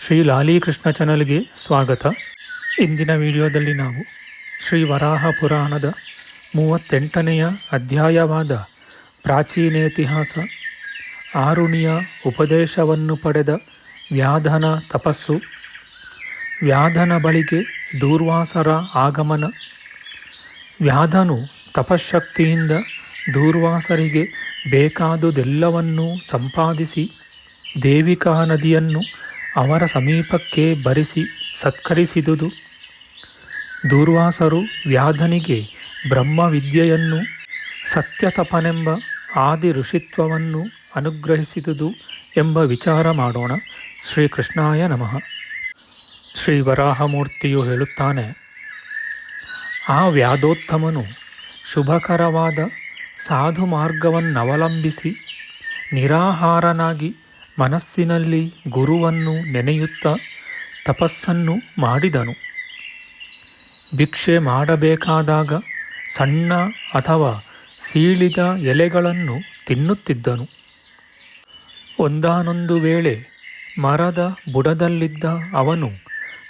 ಶ್ರೀ ಲಾಲೀಕೃಷ್ಣ ಚಾನಲ್ಗೆ ಸ್ವಾಗತ. ಇಂದಿನ ವಿಡಿಯೋದಲ್ಲಿ ನಾವು ಶ್ರೀ ವರಾಹ ಪುರಾಣದ ಮೂವತ್ತೆಂಟನೆಯ ಅಧ್ಯಾಯವಾದ ಪ್ರಾಚೀನೇತಿಹಾಸ ಆರುಣಿಯ ಉಪದೇಶವನ್ನು ಪಡೆದ ವ್ಯಾಧನ ತಪಸ್ಸು, ವ್ಯಾಧನ ಬಳಿಗೆ ದೂರ್ವಾಸರ ಆಗಮನ, ವ್ಯಾಧನು ತಪಶಕ್ತಿಯಿಂದ ದೂರ್ವಾಸರಿಗೆ ಬೇಕಾದುದೆಲ್ಲವನ್ನೂ ಸಂಪಾದಿಸಿ ದೇವಿಕಾ ನದಿಯನ್ನು ಅವರ ಸಮೀಪಕ್ಕೆ ಬರಿಸಿ ಸತ್ಕರಿಸಿದುದು. ದೂರ್ವಾಸರು ವ್ಯಾಧನಿಗೆ ಬ್ರಹ್ಮವಿದ್ಯೆಯನ್ನು, ಸತ್ಯತಪನೆಂಬ ಆದಿ ಋಷಿತ್ವವನ್ನು ಅನುಗ್ರಹಿಸಿದುದು ಎಂಬ ವಿಚಾರ ಮಾಡೋಣ. ಶ್ರೀಕೃಷ್ಣಾಯ ನಮಃ. ಶ್ರೀ ವರಾಹಮೂರ್ತಿಯು ಹೇಳುತ್ತಾನೆ, ಆ ವ್ಯಾಧೋತ್ತಮನು ಶುಭಕರವಾದ ಸಾಧು ಮಾರ್ಗವನ್ನವಲಂಬಿಸಿ ನಿರಾಹಾರನಾಗಿ ಮನಸ್ಸಿನಲ್ಲಿ ಗುರುವನ್ನು ನೆನೆಯುತ್ತ ತಪಸ್ಸನ್ನು ಮಾಡಿದನು. ಭಿಕ್ಷೆ ಮಾಡಬೇಕಾದಾಗ ಸಣ್ಣ ಅಥವಾ ಸೀಳಿದ ಎಲೆಗಳನ್ನು ತಿನ್ನುತ್ತಿದ್ದನು. ಒಂದಾನೊಂದು ವೇಳೆ ಮರದ ಬುಡದಲ್ಲಿದ್ದ ಅವನು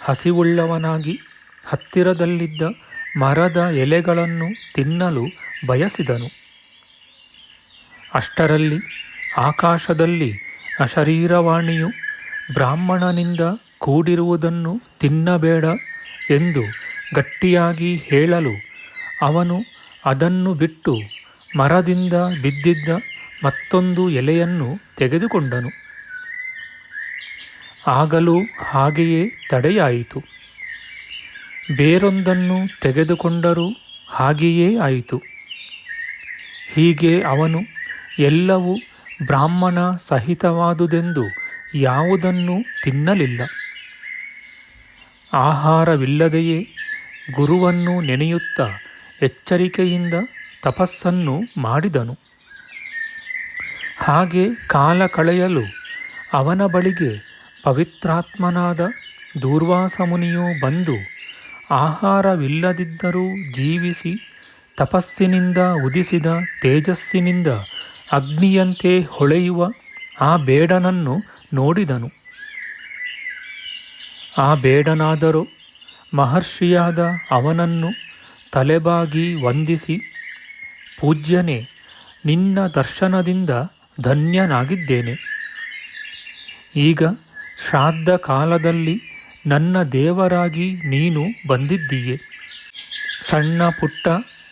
ಹಸಿವುಳ್ಳವನಾಗಿ ಹತ್ತಿರದಲ್ಲಿದ್ದ ಮರದ ಎಲೆಗಳನ್ನು ತಿನ್ನಲು ಬಯಸಿದನು. ಅಷ್ಟರಲ್ಲಿ ಆಕಾಶದಲ್ಲಿ ಅಶರೀರವಾಣಿಯು ಬ್ರಾಹ್ಮಣನಿಂದ ಕೂಡಿರುವುದನ್ನು ತಿನ್ನಬೇಡ ಎಂದು ಗಟ್ಟಿಯಾಗಿ ಹೇಳಲು ಅವನು ಅದನ್ನು ಬಿಟ್ಟು ಮರದಿಂದ ಬಿದ್ದಿದ್ದ ಮತ್ತೊಂದು ಎಲೆಯನ್ನು ತೆಗೆದುಕೊಂಡನು. ಆಗಲೂ ಹಾಗೆಯೇ ತಡೆಯಾಯಿತು. ಬೇರೊಂದನ್ನು ತೆಗೆದುಕೊಂಡರೂ ಹಾಗೆಯೇ ಆಯಿತು. ಹೀಗೆ ಅವನು ಎಲ್ಲವೂ ಬ್ರಾಹ್ಮಣ ಸಹಿತವಾದುದೆಂದು ಯಾವುದನ್ನು ತಿನ್ನಲಿಲ್ಲ. ಆಹಾರವಿಲ್ಲದೆಯೇ ಗುರುವನ್ನು ನೆನೆಯುತ್ತಾ ಎಚ್ಚರಿಕೆಯಿಂದ ತಪಸ್ಸನ್ನು ಮಾಡಿದನು. ಹಾಗೆ ಕಾಲ ಕಳೆಯಲು ಅವನ ಬಳಿಗೆ ಪವಿತ್ರಾತ್ಮನಾದ ದೂರ್ವಾಸ ಮುನಿಯು ಬಂದು ಆಹಾರವಿಲ್ಲದಿದ್ದರೂ ಜೀವಿಸಿ ತಪಸ್ಸಿನಿಂದ ಉದಿಸಿದ ತೇಜಸ್ಸಿನಿಂದ ಅಗ್ನಿಯಂತೆ ಹೊಳೆಯುವ ಆ ಬೇಡನನ್ನು ನೋಡಿದನು. ಆ ಬೇಡನಾದರೂ ಮಹರ್ಷಿಯಾದ ಅವನನ್ನು ತಲೆಬಾಗಿ ವಂದಿಸಿ, ಪೂಜ್ಯನೇ, ನಿನ್ನ ದರ್ಶನದಿಂದ ಧನ್ಯನಾಗಿದ್ದೇನೆ. ಈಗ ಶ್ರಾದ್ದ ಕಾಲದಲ್ಲಿ ನನ್ನ ದೇವರಾಗಿ ನೀನು ಬಂದಿದ್ದೀಯೆ. ಸಣ್ಣ ಪುಟ್ಟ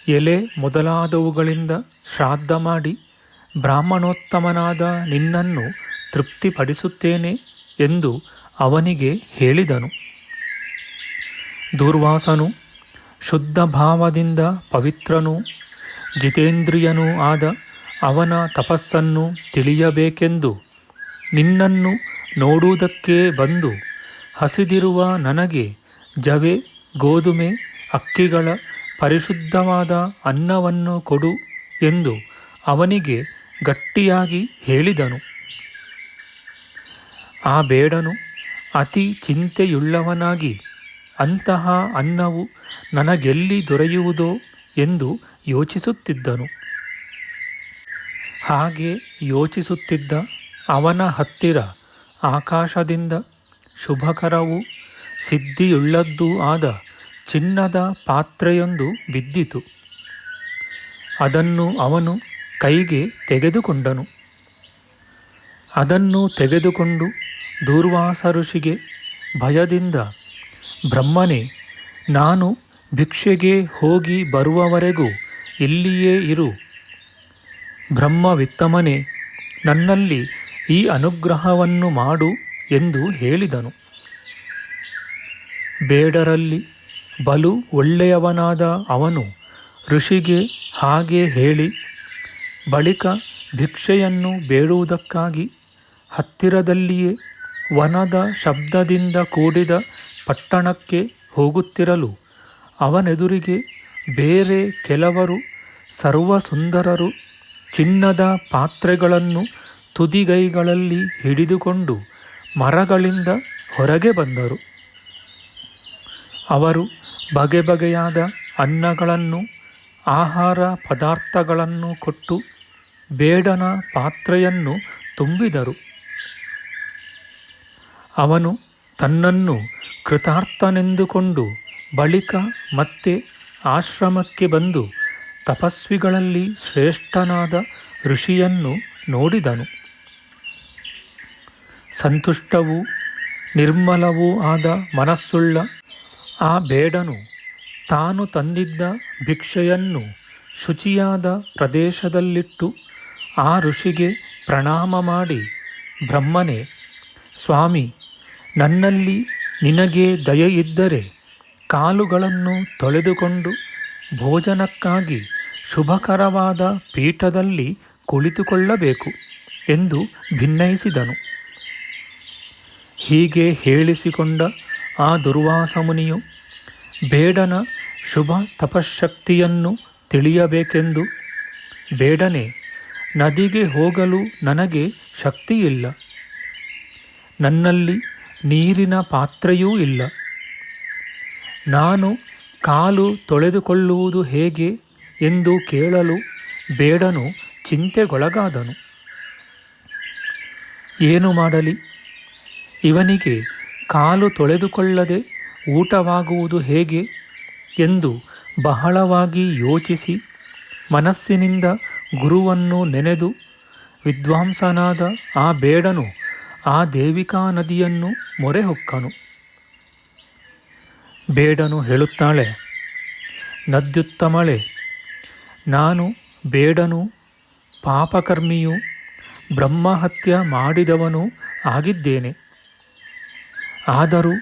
ಎಲೆ ಮೊದಲಾದವುಗಳಿಂದ ಶ್ರಾದ್ದ ಮಾಡಿ ಬ್ರಾಹ್ಮಣೋತ್ತಮನಾದ ನಿನ್ನನ್ನು ತೃಪ್ತಿಪಡಿಸುತ್ತೇನೆ ಎಂದು ಅವನಿಗೆ ಹೇಳಿದನು. ದೂರ್ವಾಸನು ಶುದ್ಧ ಭಾವದಿಂದ ಪವಿತ್ರನೂ ಜಿತೇಂದ್ರಿಯನೂ ಆದ ಅವನ ತಪಸ್ಸನ್ನು ತಿಳಿಯಬೇಕೆಂದು ನಿನ್ನನ್ನು ನೋಡುವುದಕ್ಕೆ ಬಂದು ಹಸಿದಿರುವ ನನಗೆ ಜವೆ ಗೋಧುಮೆ ಅಕ್ಕಿಗಳ ಪರಿಶುದ್ಧವಾದ ಅನ್ನವನ್ನು ಕೊಡು ಎಂದು ಅವನಿಗೆ ಗಟ್ಟಿಯಾಗಿ ಹೇಳಿದನು. ಆ ಬೇಡನು ಅತಿ ಚಿಂತೆಯುಳ್ಳವನಾಗಿ, ಅಂತಹ ಅನ್ನವು ನನಗೆಲ್ಲಿ ದೊರೆಯುವುದೋ ಎಂದು ಯೋಚಿಸುತ್ತಿದ್ದನು. ಹಾಗೆ ಯೋಚಿಸುತ್ತಿದ್ದ ಅವನ ಹತ್ತಿರ ಆಕಾಶದಿಂದ ಶುಭಕರವೂ ಸಿದ್ಧಿಯುಳ್ಳದ್ದೂ ಆದ ಚಿನ್ನದ ಪಾತ್ರೆಯೊಂದು ಬಿದ್ದಿತು. ಅದನ್ನು ಅವನು ಕೈಗೆ ತೆಗೆದುಕೊಂಡನು. ಅದನ್ನು ತೆಗೆದುಕೊಂಡು ದೂರ್ವಾಸ ಋಷಿಗೆ ಭಯದಿಂದ, ಬ್ರಹ್ಮನೇ, ನಾನು ಭಿಕ್ಷೆಗೆ ಹೋಗಿ ಬರುವವರೆಗೂ ಇಲ್ಲಿಯೇ ಇರು. ಬ್ರಹ್ಮವಿತ್ತಮನೆ, ನನ್ನಲ್ಲಿ ಈ ಅನುಗ್ರಹವನ್ನು ಮಾಡು ಎಂದು ಹೇಳಿದನು. ಬೇಡರಲ್ಲಿ ಬಲು ಒಳ್ಳೆಯವನಾದ ಅವನು ಋಷಿಗೆ ಹಾಗೆ ಹೇಳಿ ಬಳಿಕ ಭಿಕ್ಷೆಯನ್ನು ಬೇಡುವುದಕ್ಕಾಗಿ ಹತ್ತಿರದಲ್ಲಿಯೇ ವನದ ಶಬ್ದದಿಂದ ಕೂಡಿದ ಪಟ್ಟಣಕ್ಕೆ ಹೋಗುತ್ತಿರಲು ಅವನೆದುರಿಗೆ ಬೇರೆ ಕೆಲವರು ಸರ್ವಸುಂದರರು ಚಿನ್ನದ ಪಾತ್ರೆಗಳನ್ನು ತುದಿಗೈಗಳಲ್ಲಿ ಹಿಡಿದುಕೊಂಡು ಮರಗಳಿಂದ ಹೊರಗೆ ಬಂದರು. ಅವರು ಬಗೆ ಬಗೆಯಾದ ಅನ್ನಗಳನ್ನು, ಆಹಾರ ಪದಾರ್ಥಗಳನ್ನು ಕೊಟ್ಟು ಬೇಡನ ಪಾತ್ರೆಯನ್ನು ತುಂಬಿದರು. ಅವನು ತನ್ನನ್ನು ಕೃತಾರ್ಥನೆಂದುಕೊಂಡು ಬಳಿಕ ಮತ್ತೆ ಆಶ್ರಮಕ್ಕೆ ಬಂದು ತಪಸ್ವಿಗಳಲ್ಲಿ ಶ್ರೇಷ್ಠನಾದ ಋಷಿಯನ್ನು ನೋಡಿದನು. ಸಂತುಷ್ಟವೂ ನಿರ್ಮಲವೂ ಆದ ಮನಸ್ಸುಳ್ಳ ಆ ಬೇಡನು ತಾನು ತಂದಿದ್ದ ಭಿಕ್ಷೆಯನ್ನು ಶುಚಿಯಾದ ಪ್ರದೇಶದಲ್ಲಿಟ್ಟು ಆ ಋಷಿಗೆ ಪ್ರಣಾಮ ಮಾಡಿ, ಬ್ರಹ್ಮನೇ, ಸ್ವಾಮಿ, ನನ್ನಲ್ಲಿ ನಿನಗೆ ದಯೆಯಿದ್ದರೆ ಕಾಲುಗಳನ್ನು ತೊಳೆದುಕೊಂಡು ಭೋಜನಕ್ಕಾಗಿ ಶುಭಕರವಾದ ಪೀಠದಲ್ಲಿ ಕುಳಿತುಕೊಳ್ಳಬೇಕು ಎಂದು ಭಿನ್ನಯಿಸಿದನು ಹೀಗೆ ಹೇಳಿಸಿಕೊಂಡ ಆ ದುರ್ವಾಸ ಮುನಿಯು ಬೇಡನ ಶುಭ ತಪಶಕ್ತಿಯನ್ನು ತಿಳಿಯಬೇಕೆಂದು, ಬೇಡನೆ ನದಿಗೆ ಹೋಗಲು ನನಗೆ ಶಕ್ತಿಯಿಲ್ಲ. ನನ್ನಲ್ಲಿ ನೀರಿನ ಪಾತ್ರೆಯೂ ಇಲ್ಲ. ನಾನು ಕಾಲು ತೊಳೆದುಕೊಳ್ಳುವುದು ಹೇಗೆ ಎಂದು ಕೇಳಲು ಬೇಡನು, ಚಿಂತೆಗೊಳಗಾದನು. ಏನು ಮಾಡಲಿ? ಇವನಿಗೆ ಕಾಲು ತೊಳೆದುಕೊಳ್ಳದೆ ಊಟವಾಗುವುದು ಹೇಗೆ ಎಂದು ಬಹಳವಾಗಿ ಯೋಚಿಸಿ ಮನಸ್ಸಿನಿಂದ ಗುರುವನ್ನು ನೆನೆದು ವಿದ್ವಾಂಸನಾದ ಆ ಬೇಡನು ಆ ದೇವಿಕಾ ನದಿಯನ್ನು ಮೊರೆ ಹೊಕ್ಕನು ಬೇಡನು ಹೇಳುತ್ತಾಳೆ ನದ್ಯುತ್ತಮಳೆ ನಾನು ಬೇಡನು, ಪಾಪಕರ್ಮಿಯು ಬ್ರಹ್ಮಹತ್ಯ ಮಾಡಿದವನು ಆಗಿದ್ದೇನೆ. ಆದರೂ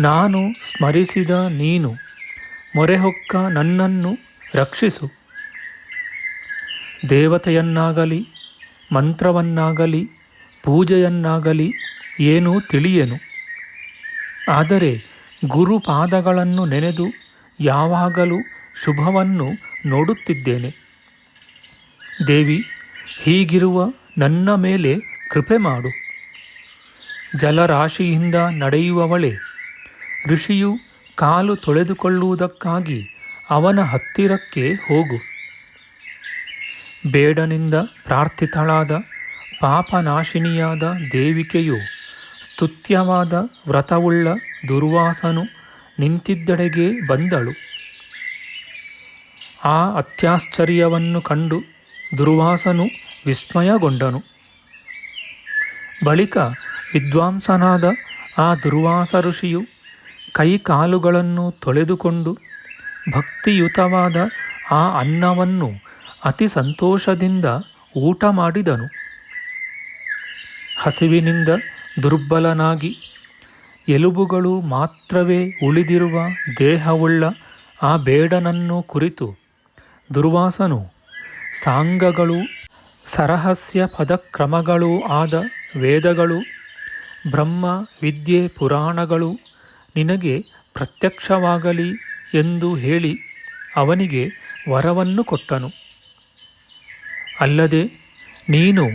ನಾನು ಸ್ಮರಿಸಿದ ನೀನು ಮೊರೆಹೊಕ್ಕ ನನ್ನನ್ನು ರಕ್ಷಿಸು. ದೇವತೆಯನ್ನಾಗಲಿ, ಮಂತ್ರವನ್ನಾಗಲಿ, ಪೂಜೆಯನ್ನಾಗಲಿ ಏನೂ ತಿಳಿಯೆನು. ಆದರೆ ಗುರುಪಾದಗಳನ್ನು ನೆನೆದು ಯಾವಾಗಲೂ ಶುಭವನ್ನು ನೋಡುತ್ತಿದ್ದೇನೆ. ದೇವಿ, ಹೀಗಿರುವ ನನ್ನ ಮೇಲೆ ಕೃಪೆ ಮಾಡು. ಜಲರಾಶಿಯಿಂದ ನಡೆಯುವವಳೆ, ಋಷಿಯು ಕಾಲು ತೊಳೆದುಕೊಳ್ಳುವುದಕ್ಕಾಗಿ ಅವನ ಹತ್ತಿರಕ್ಕೆ ಹೋಗು. ಬೇಡನಿಂದ ಪ್ರಾರ್ಥಿತಳಾದ ಪಾಪನಾಶಿನಿಯಾದ ದೇವಿಕೆಯು ಸ್ತುತ್ಯವಾದ ವ್ರತವುಳ್ಳ ದುರ್ವಾಸನು ನಿಂತಿದ್ದೆಡೆಗೆ ಬಂದಳು. ಆ ಅತ್ಯಾಶ್ಚರ್ಯವನ್ನು ಕಂಡು ದುರ್ವಾಸನು ವಿಸ್ಮಯಗೊಂಡನು. ಬಳಿಕ ವಿದ್ವಾಂಸನಾದ ಆ ದುರ್ವಾಸ ಋಷಿಯು ಕೈಕಾಲುಗಳನ್ನು ತೊಳೆದುಕೊಂಡು ಭಕ್ತಿಯುತವಾದ ಆ ಅನ್ನವನ್ನು ಅತಿ ಸಂತೋಷದಿಂದ ಊಟ ಮಾಡಿದನು. ಹಸಿವಿನಿಂದ ದುರ್ಬಲನಾಗಿ ಎಲುಬುಗಳು ಮಾತ್ರವೇ ಉಳಿದಿರುವ ದೇಹವುಳ್ಳ ಆ ಬೇಡನನ್ನು ಕುರಿತು ದುರ್ವಾಸನು, ಸಾಂಗಗಳು, ಸರಹಸ್ಯ ಪದಕ್ರಮಗಳೂ ಆದ ವೇದಗಳು, ಬ್ರಹ್ಮ ವಿದ್ಯೆ ಪುರಾಣಗಳು ನಿನಗೆ ಪ್ರತ್ಯಕ್ಷವಾಗಲಿ ಎಂದು ಹೇಳಿ ಅವನಿಗೆ ವರವನ್ನು ಕೊಟ್ಟನು. ಅಲ್ಲದೆ ನೀನು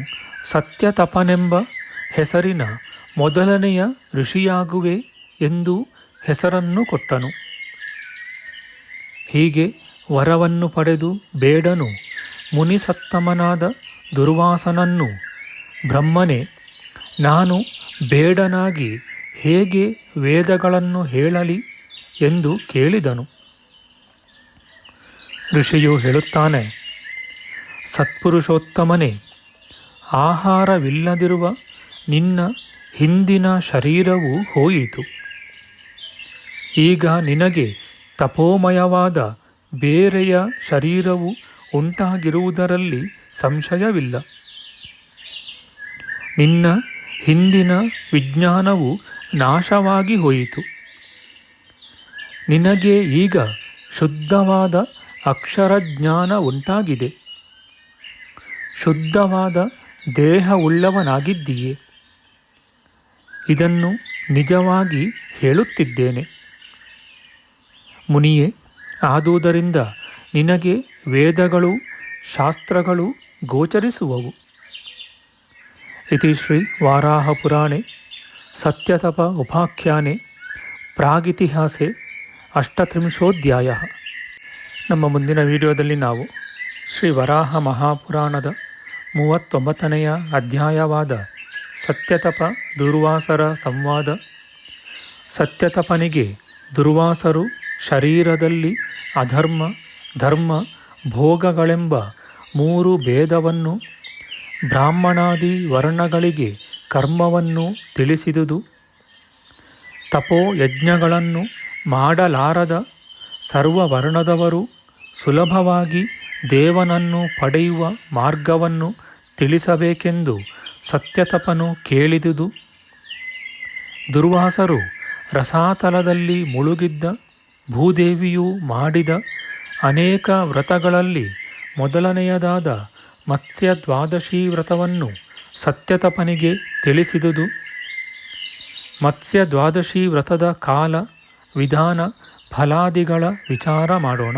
ಸತ್ಯತಪನೆಂಬ ಹೆಸರಿನ ಮೊದಲನೆಯ ಋಷಿಯಾಗುವೆ ಎಂದು ಹೆಸರನ್ನು ಕೊಟ್ಟನು. ಹೀಗೆ ವರವನ್ನು ಪಡೆದು ಬೇಡನು, ಮುನಿಸತ್ತಮನಾದ ದುರ್ವಾಸನನ್ನು ಬ್ರಹ್ಮನೇ, ನಾನು ಬೇಡನಾಗಿ ಹೇಗೆ ವೇದಗಳನ್ನು ಹೇಳಲಿ ಎಂದು ಕೇಳಿದನು. ಋಷಿಯು ಹೇಳುತ್ತಾನೆ ಸತ್ಪುರುಷೋತ್ತಮನೇ, ಆಹಾರವಿಲ್ಲದಿರುವ ನಿನ್ನ ಹಿಂದಿನ ಶರೀರವು ಹೋಯಿತು. ಈಗ ನಿನಗೆ ತಪೋಮಯವಾದ ಬೇರೆಯ ಶರೀರವು ಉಂಟಾಗಿರುವುದರಲ್ಲಿ ಸಂಶಯವಿಲ್ಲ. ನಿನ್ನ ಹಿಂದಿನ ವಿಜ್ಞಾನವು ನಾಶವಾಗಿ ಹೋಯಿತು. ನಿನಗೆ ಈಗ ಶುದ್ಧವಾದ ಅಕ್ಷರಜ್ಞಾನ ಉಂಟಾಗಿದೆ. ಶುದ್ಧವಾದ ದೇಹವುಳ್ಳವನಾಗಿದ್ದೀಯೆ. ಇದನ್ನು ನಿಜವಾಗಿ ಹೇಳುತ್ತಿದ್ದೇನೆ. ಮುನಿಯೇ, ಆದುದರಿಂದ ನಿನಗೆ ವೇದಗಳು ಶಾಸ್ತ್ರಗಳು ಗೋಚರಿಸುವವು. ಇತಿ ಶ್ರೀ ವಾರಾಹಪುರಾಣೆ, ಸತ್ಯತಪ ಉಪಾಖ್ಯಾನೆ, ಪ್ರಾಗಿತಿಹಾಸೆ, ಅಷ್ಟತ್ರಿಂಶೋಧ್ಯಾಯ. ನಮ್ಮ ಮುಂದಿನ ವಿಡಿಯೋದಲ್ಲಿ ನಾವು ಶ್ರೀ ವರಾಹ ಮಹಾಪುರಾಣದ ಮೂವತ್ತೊಂಬತ್ತನೆಯ ಅಧ್ಯಾಯವಾದ ಸತ್ಯತಪ ದುರ್ವಾಸರ ಸಂವಾದ. ಸತ್ಯತಪನಿಗೆ ದುರ್ವಾಸರು ಶರೀರದಲ್ಲಿ ಅಧರ್ಮ, ಧರ್ಮ, ಭೋಗಗಳೆಂಬ ಮೂರು ಭೇದವನ್ನು, ಬ್ರಾಹ್ಮಣಾದಿ ವರ್ಣಗಳಿಗೆ ಕರ್ಮವನ್ನು ತಿಳಿಸಿದುದು. ತಪೋ ಯಜ್ಞಗಳನ್ನು ಮಾಡಲಾರದ ಸರ್ವವರ್ಣದವರು ಸುಲಭವಾಗಿ ದೇವನನ್ನು ಪಡೆಯುವ ಮಾರ್ಗವನ್ನು ತಿಳಿಸಬೇಕೆಂದು ಸತ್ಯತಪನು ಕೇಳಿದುದು. ದುರ್ವಾಸರು ರಸಾತಲದಲ್ಲಿ ಮುಳುಗಿದ್ದ, ಭೂದೇವಿಯು ಮಾಡಿದ ಅನೇಕ ವ್ರತಗಳಲ್ಲಿ ಮೊದಲನೆಯದಾದ ಮತ್ಸ್ಯ ದ್ವಾದಶಿ ವ್ರತವನ್ನು ಸತ್ಯತಪನಿಗೆ ತಿಳಿಸಿದುದು. ಮತ್ಸ್ಯ ದ್ವಾದಶಿ ವ್ರತದ ಕಾಲ, ವಿಧಾನ, ಫಲಾದಿಗಳ ವಿಚಾರ ಮಾಡೋಣ.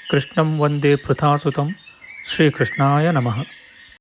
ಕೃಷ್ಣಂ ವಂದೇ ಪೃಥಾಸುತಂ ಶ್ರೀಕೃಷ್ಣಾಯ ನಮಃ